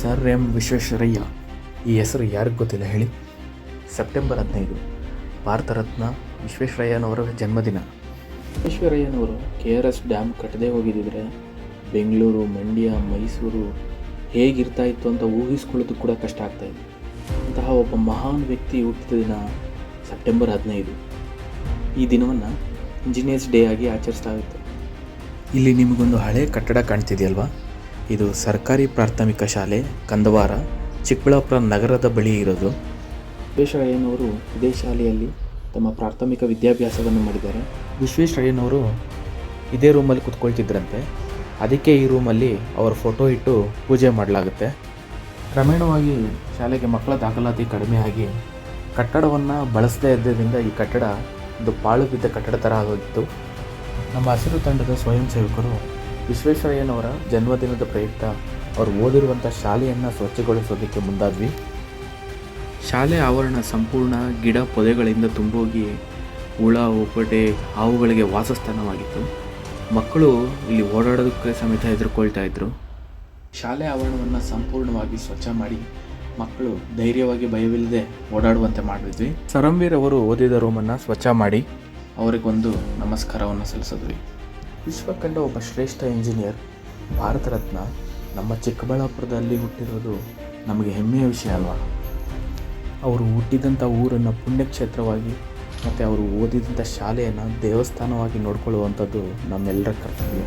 Sir M Visvesvaraya. ಈ ಹೆಸರು ಯಾರಿಗೆ ಗೊತ್ತಿಲ್ಲ ಹೇಳಿ. ಸೆಪ್ಟೆಂಬರ್ ಹದಿನೈದು ಭಾರತ ರತ್ನ ವಿಶ್ವೇಶ್ವರಯ್ಯನವರ ಜನ್ಮದಿನ. ವಿಶ್ವೇಶ್ವರಯ್ಯನವರು ಕೆ ಆರ್ ಎಸ್ ಡ್ಯಾಮ್ ಕಟ್ಟದೇ ಹೋಗಿದ್ದಿದ್ರೆ ಬೆಂಗಳೂರು ಮಂಡ್ಯ ಮೈಸೂರು ಹೇಗಿರ್ತಾ ಇತ್ತು ಅಂತ ಊಹಿಸ್ಕೊಳ್ಳೋದು ಕೂಡ ಕಷ್ಟ ಆಗ್ತಾಯಿದೆ ಅಂತಹ ಒಬ್ಬ ಮಹಾನ್ ವ್ಯಕ್ತಿ ಹುಟ್ಟಿದ ದಿನ ಸೆಪ್ಟೆಂಬರ್ ಹದಿನೈದು. ಈ ದಿನವನ್ನು ಇಂಜಿನಿಯರ್ಸ್ ಡೇ ಆಗಿ ಆಚರಿಸಲಾಗುತ್ತೆ ಇಲ್ಲಿ ನಿಮಗೊಂದು ಹಳೆ ಕಟ್ಟಡ ಕಾಣ್ತಿದೆಯಲ್ವಾ? ಇದು ಸರ್ಕಾರಿ ಪ್ರಾಥಮಿಕ ಶಾಲೆ ಕಂದವಾರ ಚಿಕ್ಕಬಳ್ಳಾಪುರ ನಗರದ ಬಳಿ ಇರೋದು. ವಿಶ್ವೇಶ್ವರಯ್ಯನವರು ಇದೇ ಶಾಲೆಯಲ್ಲಿ ತಮ್ಮ ಪ್ರಾಥಮಿಕ ವಿದ್ಯಾಭ್ಯಾಸವನ್ನು ಮಾಡಿದ್ದಾರೆ. ವಿಶ್ವೇಶ್ವರಯ್ಯನವರು ಇದೇ ರೂಮಲ್ಲಿ ಕುತ್ಕೊಳ್ತಿದ್ರಂತೆ. ಅದಕ್ಕೆ ಈ ರೂಮಲ್ಲಿ ಅವರ ಫೋಟೋ ಇಟ್ಟು ಪೂಜೆ ಮಾಡಲಾಗುತ್ತೆ. ಕ್ರಮೇಣವಾಗಿ ಶಾಲೆಗೆ ಮಕ್ಕಳ ದಾಖಲಾತಿ ಕಡಿಮೆ ಆಗಿ ಕಟ್ಟಡವನ್ನು ಬಳಸದೇ ಇದ್ದರಿಂದ ಈ ಕಟ್ಟಡ ಒಂದು ಪಾಳು ಬಿದ್ದ ಕಟ್ಟಡ ಥರ ಆಗೋಗಿತ್ತು. ನಮ್ಮ ಹಸಿರು ತಂಡದ ಸ್ವಯಂ ಸೇವಕರು ವಿಶ್ವೇಶ್ವರಯ್ಯನವರ ಜನ್ಮದಿನದ ಪ್ರಯುಕ್ತ ಅವರು ಓದಿರುವಂಥ ಶಾಲೆಯನ್ನು ಸ್ವಚ್ಛಗೊಳಿಸೋದಕ್ಕೆ ಮುಂದಾದ್ವಿ. ಶಾಲೆ ಆವರಣ ಸಂಪೂರ್ಣ ಗಿಡ ಪೊದೆಗಳಿಂದ ತುಂಬೋಗಿ ಹುಳ ಒಪ್ಪಟೆ ಹಾವುಗಳಿಗೆ ವಾಸಸ್ಥಾನವಾಗಿತ್ತು. ಮಕ್ಕಳು ಇಲ್ಲಿ ಓಡಾಡೋದಕ್ಕೆ ಸಮೇತ ಎದುರುಕೊಳ್ತಾ ಇದ್ರು. ಶಾಲೆ ಆವರಣವನ್ನು ಸಂಪೂರ್ಣವಾಗಿ ಸ್ವಚ್ಛ ಮಾಡಿ ಮಕ್ಕಳು ಧೈರ್ಯವಾಗಿ ಭಯವಿಲ್ಲದೆ ಓಡಾಡುವಂತೆ ಮಾಡಿದ್ವಿ. ಸರಂವೀರ್ ಅವರು ಓದಿದ ರೂಮನ್ನು ಸ್ವಚ್ಛ ಮಾಡಿ. ಅವರಿಗೊಂದು ನಮಸ್ಕಾರವನ್ನು ಸಲ್ಲಿಸಿದ್ವಿ. ವಿಶ್ವ ಕಂಡ ಒಬ್ಬ ಶ್ರೇಷ್ಠ ಇಂಜಿನಿಯರ್, ಭಾರತ ರತ್ನ, ನಮ್ಮ ಚಿಕ್ಕಬಳ್ಳಾಪುರದಲ್ಲಿ ಹುಟ್ಟಿರೋದು ನಮಗೆ ಹೆಮ್ಮೆಯ ವಿಷಯ ಅಲ್ವಾ? ಅವರು ಹುಟ್ಟಿದಂಥ ಊರನ್ನು ಪುಣ್ಯಕ್ಷೇತ್ರವಾಗಿ ಮತ್ತು ಅವರು ಓದಿದಂಥ ಶಾಲೆಯನ್ನು ದೇವಸ್ಥಾನವಾಗಿ ನೋಡ್ಕೊಳ್ಳುವಂಥದ್ದು ನಮ್ಮೆಲ್ಲರ ಕರ್ತವ್ಯ.